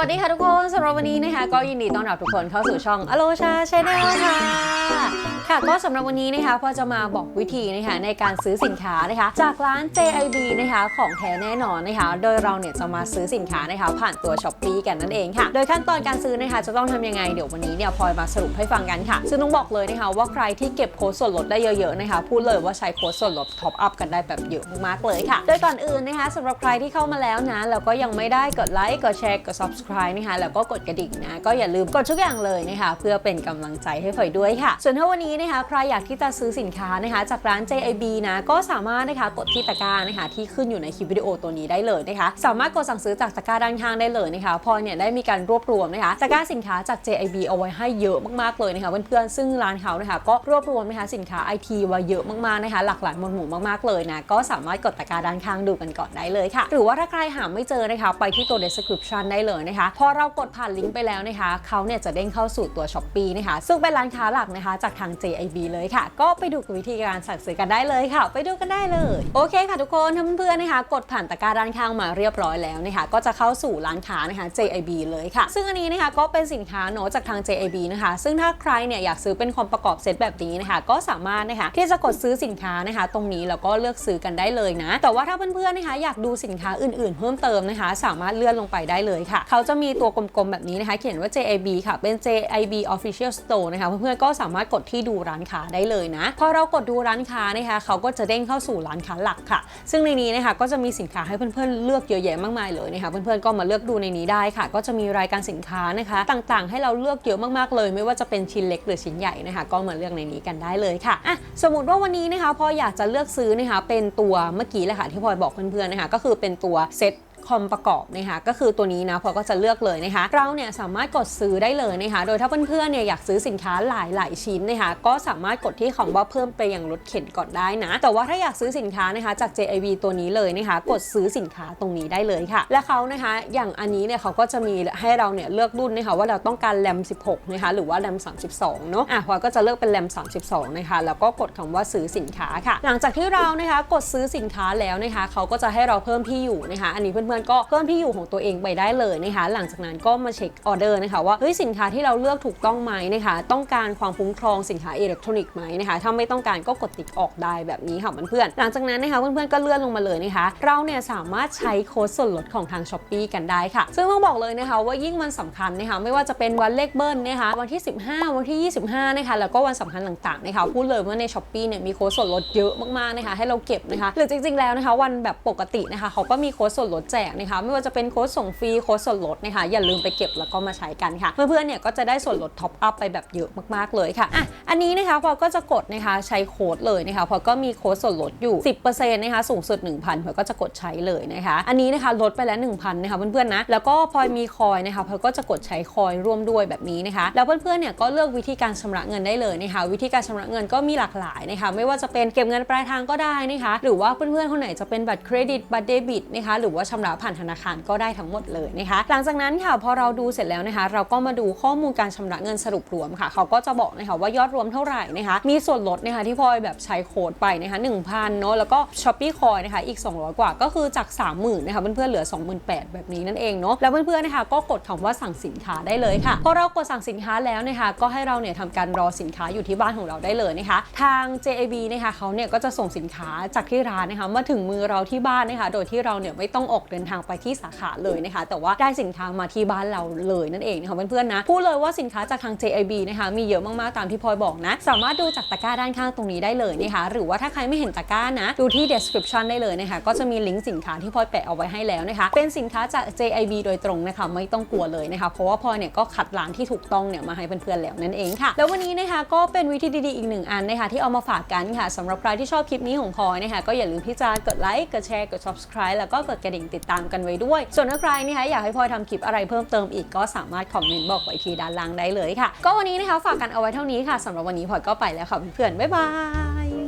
วัสดีค่ะทุกคนสำหรับวันนี้นะคะ ก็ยินดีต้อนรับทุกคนเข้าสู่ช่องอโลชาชาแนลค่ะค่ะก็สำหรับวันนี้นะคะพอจะมาบอกวิธีนะคะในการซื้อสินค้านะคะ จากร้าน JIB นะคะของแท้แน่นอนนะคะ โดยเราเนี่ยจะมาซื้อสินค้านะคะ ผ่านตัว s h อ p e e กันนั่นเองค่ะ โดยขั้นตอนการซื้อนะคะ จะต้องทำยังไงเดี๋ยววันนี้เนี่ยพลอยมาสรุปให้ฟังกันค่ะ ซึ่งต้องบอกเลยนะคะ ว่าใครที่เก็บโค้ดส่วนลดได้เยอะๆนะคะพูดเลยว่าใช้โค้ดส่วนลดท็อปอัพกันได้แบบเยอะมากเลยค่ะ โดยก่อนอื่นนะคะสำหรับใครที่เข้ามาแล้วนะแล้วก็ยังไม่ได้กดไลค์กดแชร์กด subscribe นะคะแล้วก็กดกระดิ่งนะก็อย่าลืมกดทุกอย่างเลยนะคะเพื่อเป็นกำลังใจให้พลอยด้วยค่ะ ส่วนถ้าวันนี้นะคะใครอยากที่จะซื้อสินค้านะคะ จากร้าน JIB นะก็สามารถนะคะกดที่ตะกร้านะคะที่ขึ้นอยู่ในคลิปวิดีโอตัวนี้ได้เลยนะคะ สามารถกดสั่งซื้อจากตะกร้าด้านข้างได้เลยนะคะพลอยเนี่ยได้มีการรวบรวมนะคะตะกร้าสินค้าจาก JIB เอาไว้ให้เยอะมากๆเลยนะคะเพื่อนๆซึ่งร้านเขานะคะก็รวบรวมนะคะสินค้า IT ไว้เยอะมากๆนะคะหลากหลายหมวดหมู่มากๆเลยนะก็สามารถกดตะกร้าด้านข้างดูกันก่อนได้เลยค่ะ หรือว่าถ้าใครหาไม่เจอนะคะไปที่ตัว description ได้เลยนะคะพอเรากดผ่านลิงก์ไปแล้วนะคะเขาเนี่ยจะเด้งเข้าสู่ตัว s h อ p e e นะคะ ซึ่งเป็นร้านค้าหลักนะคะ จากทาง JIB เลยค่ะ ก็ไปดูวิธีการสั่งซื้อกันได้เลยค่ะ ไปดูกันได้เลย โอเคค่ะทุกคนถ้าเพื่อนๆนะคะ กดผ่านตะกร้าด้านข้างมาเรียบร้อยแล้วนะคะ ก็จะเข้าสู่ร้านค้านะคะ JIB เลยค่ะ ซึ่งอันนี้นะคะก็เป็นสินค้าเนอะจากทาง JIB นะคะ ซึ่งถ้าใครเนี่ยอยากซื้อเป็นคอมประกอบเซตแบบนี้นะคะ ก็สามารถนะคะที่จะกดซื้อสินค้านะคะ ตรงนี้แล้วก็เลือกซื้อกันได้เลยนะ แต่ว่าถ้าเพื่อนๆนะคะ อยากดูสินค้าอื่น ๆ เพิ่มเติมนะคะ สามารถเลื่อนลงไปได้เลยค่ะเขาจะมีตัวกลมๆแบบนี้นะคะ เขียนว่า JIB ค่ะ เป็น JIB Official Store นะคะ เพื่อนๆก็สามารถกดที่ดูร้านค้าได้เลยนะ พอเรากดดูร้านค้านะคะ เขาก็จะเด้งเข้าสู่ร้านค้าหลักค่ะ ซึ่งในนี้นะคะก็จะมีสินค้าให้เพื่อนๆเลือกเยอะแยะมากมายเลยนะคะ เพื่อนๆก็มาเลือกดูในนี้ได้ค่ะ ก็จะมีรายการสินค้านะคะ ต่างๆ ให้เราเลือกเยอะมากๆเลย ไม่ว่าจะเป็นชิ้นเล็กหรือชิ้นใหญ่นะคะ ก็มาเลือกในนี้กันได้เลยค่ะอะสมมติว่าวันนี้นะคะพออยากจะเลือกซื้อนะคะเป็นตัวเมื่อกี้แหละค่ะที่พลอยบอกเพื่อนๆนะคะก็คือเป็นตัวเซ็ต คอมประกอบนะคะก็คือตัวนี้นะพอก็จะเลือกเลยนะคะเราเนี่ยสามารถกดซื้อได้เลยนะคะโดยถ้าเพื่อนๆเนี่ยอยากซื้อสินค้าหลายๆ ชิ้นนะคะก็สามารถกดที่คำว่าเพิ่มไปอยังรถเข็นก่อนได้นะ แต่ว่าถ้าอยากซื้อสินค้านะคะจาก JIB ตัวนี้เลยนะคะกดซื้อสินค้าตรงนี้ได้เลยค่ะ และเขานะคะอย่างอันนี้เนี่ยเขาก็จะมีให้เราเนี่ยเลือกรุ่นนะคะว่าเราต้องการแรม 16 นะคะหรือว่าแรม 32 เนาะอะพอก็จะเลือกเป็นแรม 32 นะคะแล้วก็กดคำว่าซื้อสินค้าค่ะ หลังจากที่เรานะคะกดซื้อสินค้าแล้วนะคะเขาก็จะให้เราเพิ่มที่อยู่นะคะอันนี้เพื่อนๆก็เพิ่มที่อยู่ของตัวเองไปได้เลยนะคะหลังจากนั้นก็มาเช็คออเดอร์นะคะว่าเฮ้ยสินค้าที่เราเลือกถูกต้องไหมนะคะต้องการความคุ้มครองสินค้าอิเล็กทรอนิกส์ไหมนะคะถ้าไม่ต้องการก็กดติ๊กออกได้แบบนี้ค่ะเพื่อนๆหลังจากนั้นนะคะเพื่อนๆก็เลื่อนลงมาเลยนะคะ เราเนี่ยสามารถใช้โค้ดส่วนลดของทาง s h อ p e e กันได้ค่ะ ซึ่งต้องบอกเลยนะคะว่ายิ่งวันสำคัญนะคะไม่ว่าจะเป็นวันเลขเบิ้ลนะคะวันที่ 15 วันที่ 25นะคะแล้วก็วันสำคัญต่างๆนะคะพูดเลยว่าใน s h อ p e e เนี่ยมีโค้ดส่วนลดเยอะมากๆนะคะให้เราเก็บนะคะหรือจริงๆแล้วนะคะวันแบบปกตินะคะเขาก็มีโค้ดส่วนลดแจกนะคะไม่ว่าจะเป็นโค้ดส่งฟรีโค้ดส่วนลดนะคะอย่าลืมไปเก็บแล้วก็มาใช้กันค่ะ เพื่อนๆเนี่ยก็จะได้ส่วนลดท็อปอัพไปแบบเยอะมากๆเลยค่ะอะอันนี้นะคะพอก็จะกดนะคะใช้โค้ดเลยนะคะพอก็มีโค้ดส่วนลดอยู่ 10%นะคะสูงสุด 1,000พอก็จะกดใช้เลยนะคะอันนี้นะคะลดไปแล้ว 1,000นะคะเพื่อนๆนะแล้วก็พอมีคอยนะคะพอก็จะกดใช้คอยร่วมด้วยแบบนี้นะคะ แล้วเพื่อนๆเนี่ยก็เลือกวิธีการชำระเงินได้เลยนะคะวิธีการชำระเงินก็มีหลากหลายนะคะไม่ว่าจะเป็นเก็บเงินปลายทางก็ได้นะคะหรือว่าเพื่อนๆคนไหนจะเป็นบัตรเครดิตบัตรเดบิตนะคะหรือว่าชำระผ่านธนาคารก็ได้ทั้งหมดเลยนะคะ หลังจากนั้นค่ะพอเราดูเสร็จแล้วนะคะ เราก็มาดูข้อมูลการชำระเงินสรุปรวมค่ะ เขาก็จะบอกนะคะว่ายอดรวมเท่าไหร่นะคะ มีส่วนลดนะคะที่พลอยแบบใช้โค้ดไปนะคะ1,000เนาะแล้วก็ช้อปปี้คอยนะคะอีก 200 กว่าก็คือจาก 30,000นะคะเพื่อนๆเหลือ 28,000แบบนี้นั่นเองเนาะแล้วเพื่อนๆนะคะก็กดคำว่าสั่งสินค้าได้เลยค่ะพอเรากดสั่งสินค้าแล้วนะคะก็ให้เราเนี่ยทำการรอสินค้าอยู่ที่บ้านของเราได้เลยนะคะ ทาง JAB นะคะเขาเนี่ยก็จะส่งสินค้าจากที่ร้านนะคะมาถึงมือเราที่บ้านนะคะโดยที่เราเนี่ยไม่ต้องออกเดินทางไปที่สาขาเลยนะคะ แต่ว่าได้สินค้ามาที่บ้านเราเลยนั่นเองนะคะเพื่อนๆนะพูดเลยว่าสินค้าจากทาง JIB นะคะมีเยอะมากๆตามที่พลอยบอกนะ สามารถดูจากตะกร้าด้านข้างตรงนี้ได้เลยนะคะหรือว่าถ้าใครไม่เห็นตะกร้านะ ดูที่ description ได้เลยนะคะก็จะมีลิงก์สินค้าที่พลอยแปะเอาไว้ให้แล้วนะคะ เป็นสินค้าจาก JIB โดยตรงนะคะไม่ต้องกลัวเลยนะคะเพราะว่าพลอยเนี่ยก็คัดร้านที่ถูกต้องเนี่ยมาให้เพื่อนๆแล้วนั่นเองค่ะ แล้ววันนี้นะคะก็เป็นวิธีดีๆอีกหนึ่งอันนะคะที่เอามาฝากกันค่ะสำหรับใครที่ชอบคลิปนี้ของพลอยนะคะก็อย่าลืมที่จะกดไลค์กดแชร์กด subscribe แล้วก็กดกระดิ่งติดตามกันไว้ด้วย ส่วนถ้าใครนะคะอยากให้พลอยทำคลิปอะไรเพิ่มเติมอีกก็สามารถคอมเมนต์บอกไว้ที่ด้านล่างได้เลยค่ะ ก็วันนี้นะคะฝากกันเอาไว้เท่านี้ค่ะสำหรับวันนี้พลอยก็ไปแล้วค่ะเพื่อนๆบ๊ายบาย